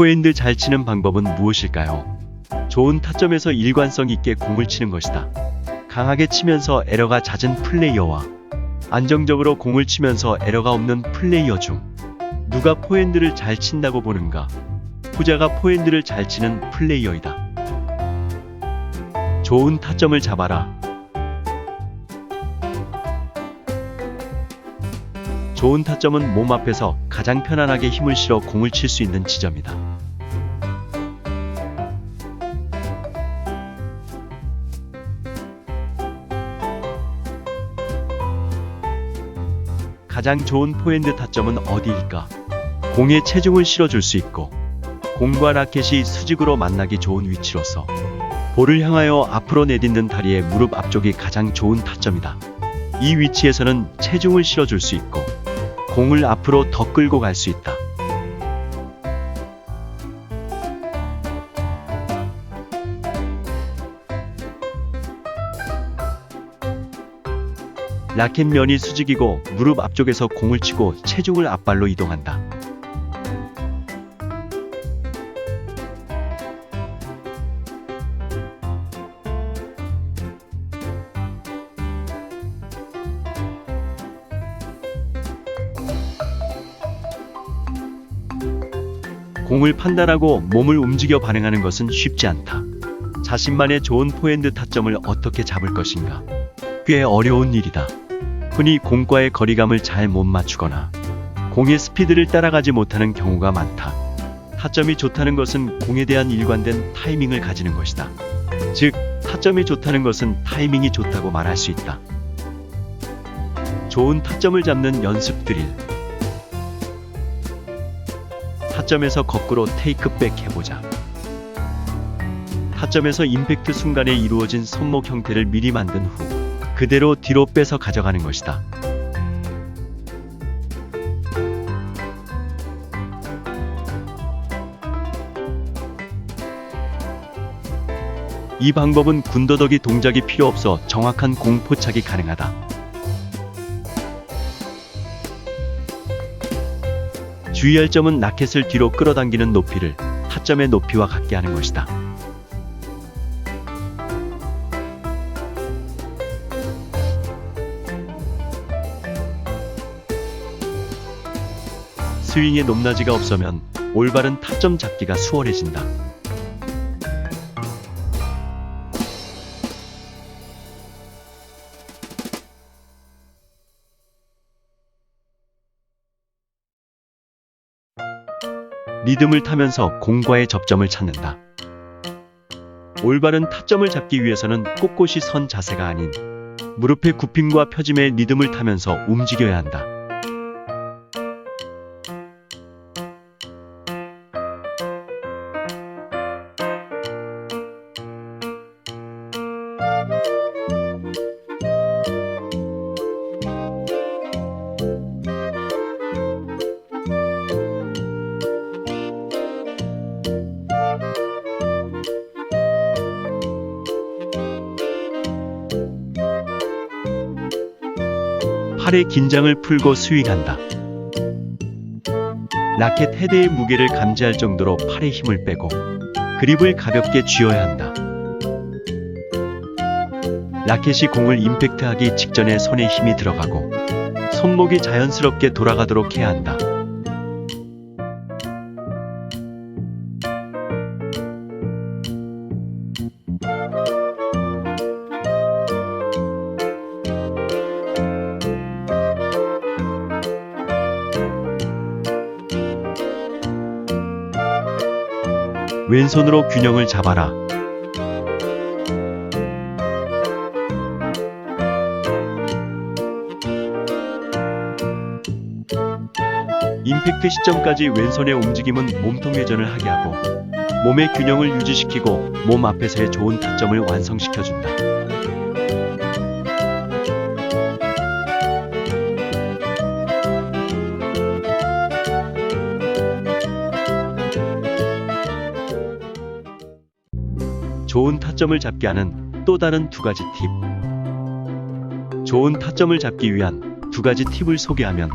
포핸드 잘 치는 방법은 무엇일까요? 좋은 타점에서 일관성 있게 공을 치는 것이다. 강하게 치면서 에러가 잦은 플레이어와 안정적으로 공을 치면서 에러가 없는 플레이어 중 누가 포핸드를 잘 친다고 보는가? 후자가 포핸드를 잘 치는 플레이어이다. 좋은 타점을 잡아라. 좋은 타점은 몸 앞에서 가장 편안하게 힘을 실어 공을 칠 수 있는 지점이다. 가장 좋은 포핸드 타점은 어디일까? 공에 체중을 실어줄 수 있고 공과 라켓이 수직으로 만나기 좋은 위치로서 볼을 향하여 앞으로 내딛는 다리의 무릎 앞쪽이 가장 좋은 타점이다. 이 위치에서는 체중을 실어줄 수 있고 공을 앞으로 더 끌고 갈 수 있다. 라켓 면이 수직이고 무릎 앞쪽에서 공을 치고 체중을 앞발로 이동한다. 공을 판단하고 몸을 움직여 반응하는 것은 쉽지 않다. 자신만의 좋은 포핸드 타점을 어떻게 잡을 것인가? 꽤 어려운 일이다. 흔히 공과의 거리감을 잘 못 맞추거나 공의 스피드를 따라가지 못하는 경우가 많다. 타점이 좋다는 것은 공에 대한 일관된 타이밍을 가지는 것이다. 즉, 타점이 좋다는 것은 타이밍이 좋다고 말할 수 있다. 좋은 타점을 잡는 연습 드릴. 타점에서 거꾸로 테이크백 해보자. 타점에서 임팩트 순간에 이루어진 손목 형태를 미리 만든 후 그대로 뒤로 빼서 가져가는 것이다. 이 방법은 군더더기 동작이 필요 없어 정확한 공 포착이 가능하다. 주의할 점은 라켓을 뒤로 끌어당기는 높이를 타점의 높이와 같게 하는 것이다. 스윙의 높낮이가 없으면 올바른 타점 잡기가 수월해진다. 리듬을 타면서 공과의 접점을 찾는다. 올바른 타점을 잡기 위해서는 꼿꼿이 선 자세가 아닌 무릎의 굽힘과 펴짐의 리듬을 타면서 움직여야 한다. 팔의 긴장을 풀고 스윙한다. 라켓 헤드의 무게를 감지할 정도로 팔의 힘을 빼고 그립을 가볍게 쥐어야 한다. 라켓이 공을 임팩트하기 직전에 손에 힘이 들어가고 손목이 자연스럽게 돌아가도록 해야 한다. 왼손으로 균형을 잡아라. 임팩트 시점까지 왼손의 움직임은 몸통 회전을 하게 하고 몸의 균형을 유지시키고 몸 앞에서의 좋은 타점을 완성시켜준다. 좋은 타점을 잡게 하는 또 다른 두 가지 팁. 좋은 타점을 잡기 위한 두 가지 팁을 소개하면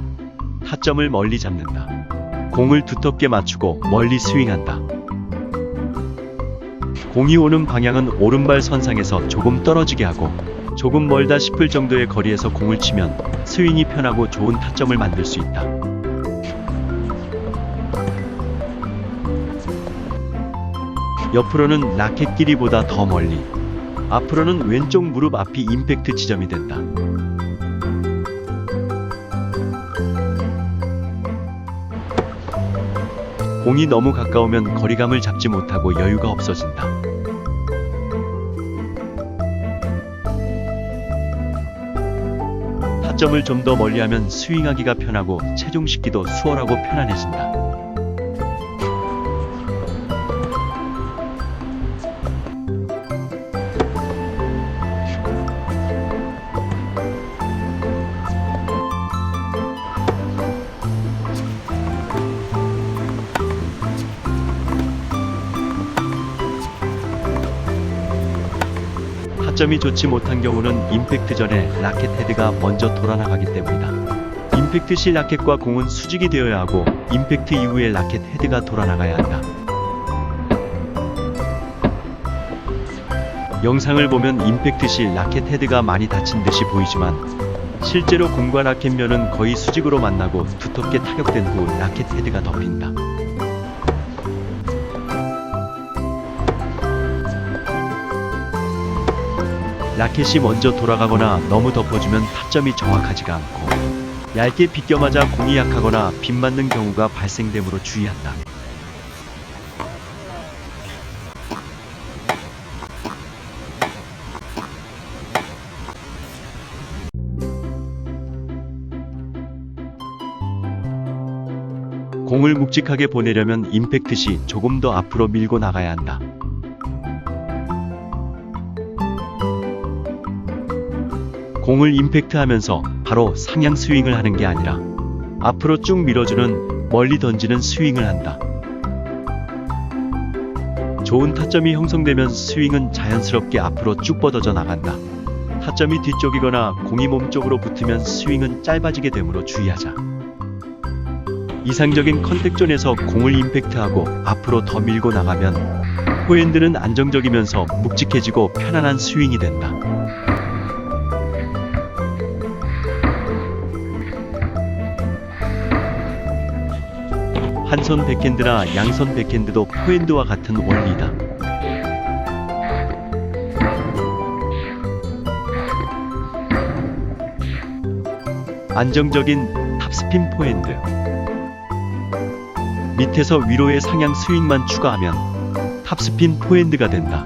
타점을 멀리 잡는다. 공을 두텁게 맞추고 멀리 스윙한다. 공이 오는 방향은 오른발 선상에서 조금 떨어지게 하고 조금 멀다 싶을 정도의 거리에서 공을 치면 스윙이 편하고 좋은 타점을 만들 수 있다. 옆으로는 라켓 길이보다 더 멀리, 앞으로는 왼쪽 무릎 앞이 임팩트 지점이 된다. 공이 너무 가까우면 거리감을 잡지 못하고 여유가 없어진다. 타점을 좀 더 멀리하면 스윙하기가 편하고 체중 싣기도 수월하고 편안해진다. 타점이 좋지 못한 경우는 임팩트 전에 라켓 헤드가 먼저 돌아나가기 때문이다. 임팩트 시 라켓과 공은 수직이 되어야 하고 임팩트 이후에 라켓 헤드가 돌아나가야 한다. 영상을 보면 임팩트 시 라켓 헤드가 많이 다친 듯이 보이지만 실제로 공과 라켓면은 거의 수직으로 만나고 두텁게 타격된 후 라켓 헤드가 덮인다. 라켓이 먼저 돌아가거나 너무 덮어주면 타점이 정확하지가 않고 얇게 비껴맞아 공이 약하거나 빗 맞는 경우가 발생되므로 주의한다. 공을 묵직하게 보내려면 임팩트 시 조금 더 앞으로 밀고 나가야 한다. 공을 임팩트 하면서 바로 상향 스윙을 하는 게 아니라 앞으로 쭉 밀어주는 멀리 던지는 스윙을 한다. 좋은 타점이 형성되면 스윙은 자연스럽게 앞으로 쭉 뻗어져 나간다. 타점이 뒤쪽이거나 공이 몸쪽으로 붙으면 스윙은 짧아지게 되므로 주의하자. 이상적인 컨택존에서 공을 임팩트하고 앞으로 더 밀고 나가면 포핸드는 안정적이면서 묵직해지고 편안한 스윙이 된다. 한손 백핸드나 양손 백핸드도 포핸드와 같은 원리다. 안정적인 탑스핀 포핸드. 밑에서 위로의 상향 스윙만 추가하면 탑스핀 포핸드가 된다.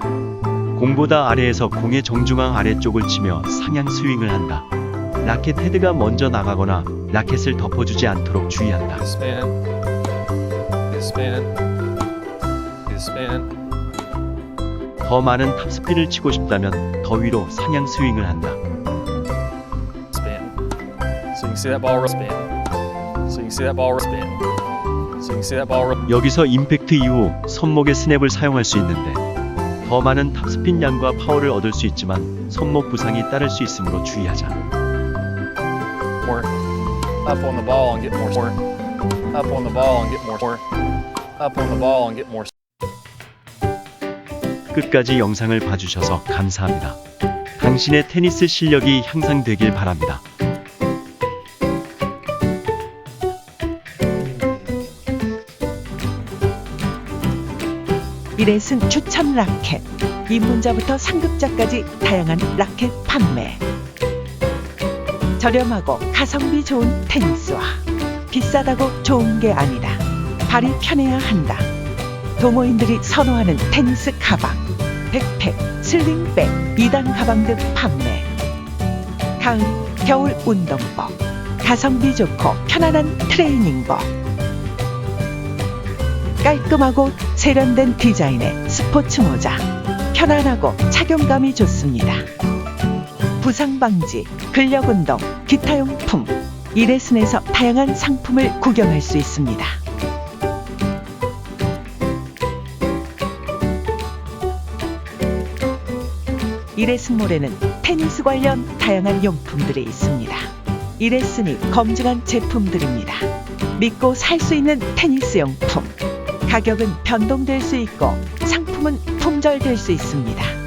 공보다 아래에서 공의 정중앙 아래쪽을 치며 상향 스윙을 한다. 라켓 헤드가 먼저 나가거나 라켓을 덮어주지 않도록 주의한다. His spin. His spin. 더 많은 탑스핀을 치고 싶다면 더 위로 상향 스윙을 한다. Spin. So you can see that ball spin. So you can see that ball spin. So you can see that ball 여기서 임팩트 이후 손목의 스냅을 사용할 수 있는데 더 많은 탑스핀 양과 파워를 얻을 수 있지만 손목 부상이 따를 수 있으므로 주의하자. more. Up on the ball and get more. Up on the ball and get more. Up on the ball and get more. 끝까지 영상을 봐주셔서 감사합니다. 당신의 테니스 실력이 향상되길 바랍니다. 이레슨 추천 라켓 입문자부터 상급자까지 다양한 라켓 판매 저렴하고 가성비 좋은 테니스화 비싸다고 좋은 게 아니라 발이 편해야 한다 도모인들이 선호하는 테니스 가방 백팩, 슬링백, 2단 가방 등 판매 가을, 겨울 운동복 가성비 좋고 편안한 트레이닝복 깔끔하고 세련된 디자인의 스포츠 모자. 편안하고 착용감이 좋습니다. 부상 방지, 근력 운동, 기타 용품. 이레슨에서 다양한 상품을 구경할 수 있습니다. 이레슨몰에는 테니스 관련 다양한 용품들이 있습니다. 이레슨이 검증한 제품들입니다. 믿고 살 수 있는 테니스 용품. 가격은 변동될 수 있고 상품은 품절될 수 있습니다.